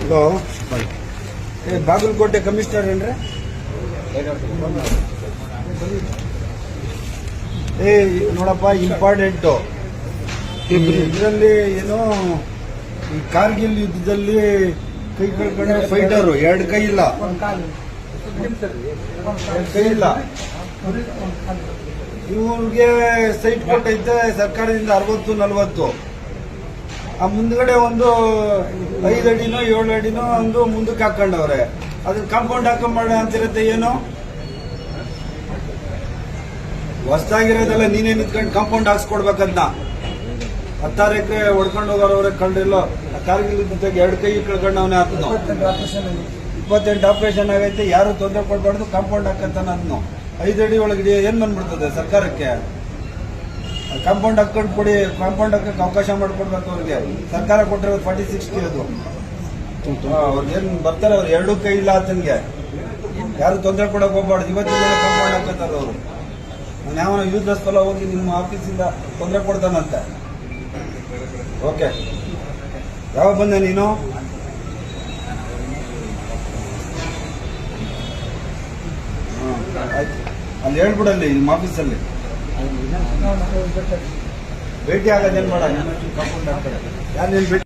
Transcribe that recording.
Hello Bagalkot commissioner ಏನ್ರಿ? ಏ, ನೋಡಪ್ಪ ಇಂಪಾರ್ಟೆಂಟು ಇದರಲ್ಲಿ ಏನೋ ಈ ಕಾರ್ಗಿಲ್ ಯುದ್ಧದಲ್ಲಿ ಕೈ ಕಳ್ಕೊಂಡ ಫೈಟರು ಎರಡು ಕೈ ಇಲ್ಲ. ಕೈ ಇಲ್ಲ. ಇವ್ರಿಗೆ ಸೈಟ್ ಕೊಟ್ಟೈತೆ ಸರ್ಕಾರದಿಂದ ಅರವತ್ತು ನಲವತ್ತು. ಆ ಮುಂದ್ಗಡೆ ಒಂದು ಐದು ಅಡಿನೋ ಏಳು ಅಡಿನೋ ಒಂದು ಮುಂದಕ್ಕೆ ಹಾಕೊಂಡವ್ರೆ ಅದನ್ನ ಕಾಂಪೌಂಡ್ ಹಾಕೊಂಡ್ ಅಂತಿರತ್ತೆ ಏನು? ಹೊಸ್ದಾಗಿರೋದೆಲ್ಲ ನೀನೇ ನಿಂತ್ಕೊಂಡು ಕಾಂಪೌಂಡ್ ಹಾಕ್ಸ್ಕೊಡ್ಬೇಕಂತ. ಹತ್ತಾರು ಎಕರೆ ಹೊಡ್ಕೊಂಡು ಹೋಗೋರವ್ರೆ ಕಂಡಿಲ್ಲ ಆ ಕಾರ್ಗಿಲ್ ಜೊತೆಗೆ ಎರಡು ಕೈ ಕಳ್ಕೊಂಡು ಅವನೇ ಹಾಕಿದ್ನು ಇಪ್ಪತ್ತೆಂಟು ಆಪರೇಷನ್ ಆಗೈತೆ ಯಾರು ತೊಂದರೆ ಕೊಡಬಾರ್ದು ಕಾಂಪೌಂಡ್ ಹಾಕಂತ ನಾನು ಐದು ಅಡಿ ಒಳಗಡೆ ಏನ್ ಬಂದ್ಬಿಡ್ತದೆ ಸರ್ಕಾರಕ್ಕೆ? ಕಾಂಪೌಂಡ್ ಹಾಕೊಂಡು ಕೊಡಿ ಕಾಂಪೌಂಡ್ ಹಾಕಕ್ಕೆ ಅವಕಾಶ ಮಾಡಿಕೊಡ್ಬೇಕು ಅವ್ರಿಗೆ. ಸರ್ಕಾರ ಕೊಟ್ಟಿರೋದು ಫಾರ್ಟಿ ಸಿಕ್ಸ್ಟಿ ಅದು. ಅವ್ರಿಗೇನು ಬರ್ತಾರೆ, ಅವ್ರು ಎರಡೂ ಕೈ ಇಲ್ಲ ಆತನಿಗೆ ಯಾರು ತೊಂದರೆ ಕೊಡಕ್ ಹೋಗ್ಬಾರ್ದು. ಇವತ್ತಿನ ಕಾಂಪೌಂಡ್ ಹಾಕತ್ತಾರ ಅವರು. ನಾನು ಯಾವ ಯೂಸ್ಲೆಸ್ ಫಲ ಹೋಗಿ ನಿಮ್ಮ ಆಫೀಸಿಂದ ತೊಂದರೆ ಕೊಡ್ತಾನಂತೆ. ಓಕೆ ಯಾವಾಗ ಬಂದೆ ನೀನು? ಅಲ್ಲಿ ಹೇಳ್ಬಿಡಲ್ಲಿ ನಿಮ್ಮ ಆಫೀಸಲ್ಲಿ ಭೇಟಿ ಆಗ ಹಾಕ್ತಾರೆ ಯಾರು ನೀನು